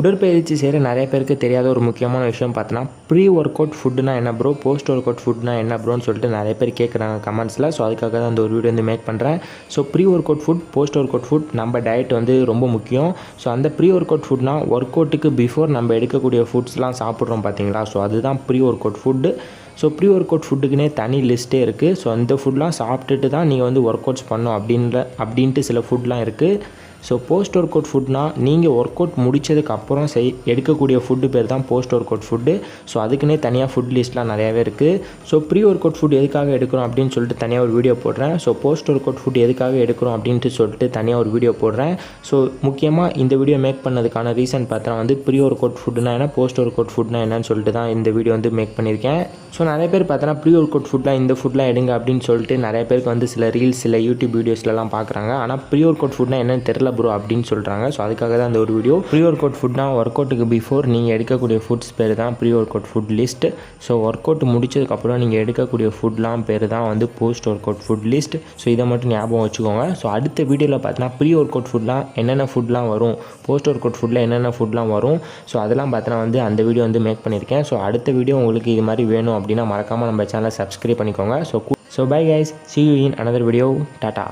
உடற்பயிற்சி செய்கிற நிறைய பேருக்கு தெரியாத ஒரு முக்கியமான விஷயம் பார்த்தோன்னா ப்ரீ ஒர்க் அவுட் ஃபுட்டுனா என்ன ப்ரோ போஸ்ட் ஒர்க் அவுட் ஃபுட்னா என்ன ப்ரோன்னு சொல்லிட்டு நிறைய பேர் கேட்குறாங்க கமெண்ட்ஸில் ஸோ அதுக்காக தான் அந்த ஒரு வீடியோ வந்து மேக் பண்ணுறேன் so pre workout food post workout food நம்ம டயட் வந்து ரொம்ப முக்கியம். ஸோ அந்த ப்ரீ ஒர்க் அவுட் ஃபுட்னா ஒர்க் அவுட்டுக்கு பிஃபோர் நம்ம எடுக்கக்கூடிய ஃபுட்ஸ்லாம் சாப்பிட்றோம் பார்த்தீங்களா? ஸோ அதுதான் pre workout food so pre workout ஃபுட்டுக்குனே தனி லிஸ்ட்டே இருக்குது ஸோ அந்த ஃபுட்லாம் சாப்பிட்டுட்டு தான் நீங்கள் வந்து ஒர்க் அவுட்ஸ் பண்ணும் அப்படின்ற அப்படின்ட்டு சில ஃபுட்லாம் இருக்குது ஸோ போஸ்ட் ஒர்க் அவுட் ஃபுட்னால் நீங்கள் ஒர்க் அவுட் முடித்ததுக்கப்புறம் செய் எடுக்கக்கூடிய ஃபுட்டு பேர் தான் post work out food so அதுக்குன்னே தனியாக ஃபுட் லிஸ்ட்லாம் நிறையாவே இருக்குது so pre workout food எதுக்காக எடுக்கிறோம் அப்படின்னு சொல்லிட்டு தனியாக ஒரு வீடியோ போடுறேன். So post work out food எதுக்காக எடுக்கிறோம் அப்படின்ட்டு சொல்லிட்டு தனியாக ஒரு வீடியோ போடுறேன். ஸோ முக்கியமாக இந்த வீடியோ மேக் பண்ணதுக்கான ரீசன் பார்த்தா வந்து ப்ரீ ஒர்க் அவுட் ஃபுட்னா என்ன போஸ்ட் ஒர்க் அவுட் ஃபுட்னா என்னன்னு சொல்லிட்டு தான் இந்த வீடியோ வந்து மேக் பண்ணியிருக்கேன். ஸோ நிறைய பேர் பார்த்தோன்னா ப்ரீ ஒர்க் அவுட் ஃபுட்லாம் இந்த ஃபுட்லாம் எடுங்க அப்படின்னு சொல்லிட்டு நிறைய பேருக்கு வந்து சில ரீல்ஸ் சில யூடியூப் வீடியோஸ்லலாம் பார்க்குறாங்க. ஆனால் ப்ரீ ஒர்க் அவுட் ஃபுட்னா என்னன்னு தெரில ப்ரோ அப்படின்னு சொல்கிறாங்க ஸோ அதுக்காக தான் அந்த ஒரு வீடியோ ப்ரீ ஒர்க் அவுட் ஃபுட்னா ஒர்க் அவுட்டுக்கு பிஃபோர் நீங்கள் எடுக்கக்கூடிய ஃபுட்ஸ் பேர் தான் pre workout food list so workout முடிச்சதுக்கப்புறம் நீங்கள் எடுக்கக்கூடிய ஃபுட்லாம் பேர் தான் வந்து post workout food list so இதை மட்டும் ஞாபகம் வச்சுக்கோங்க. ஸோ அடுத்த வீடியோவில் பார்த்தீங்கன்னா ப்ரீ ஒர்க் அவுட் ஃபுட்லாம் என்னென்ன ஃபுட்லாம் வரும்? போஸ்ட் ஒர்க் அவுட் ஃபுட்டில் என்னென்ன ஃபுட்லாம் வரும்? ஸோ அதெல்லாம் பார்த்தீங்கன்னா வந்து அந்த வீடியோ வந்து மேக் பண்ணியிருக்கேன் ஸோ அடுத்த வீடியோ உங்களுக்கு இது மாதிரி வேணும் அப்படின்னா மறக்காமல் நம்ம சேனலை சப்ஸ்கிரைப் பண்ணிக்கோங்க. So so bye guys see you in another video tata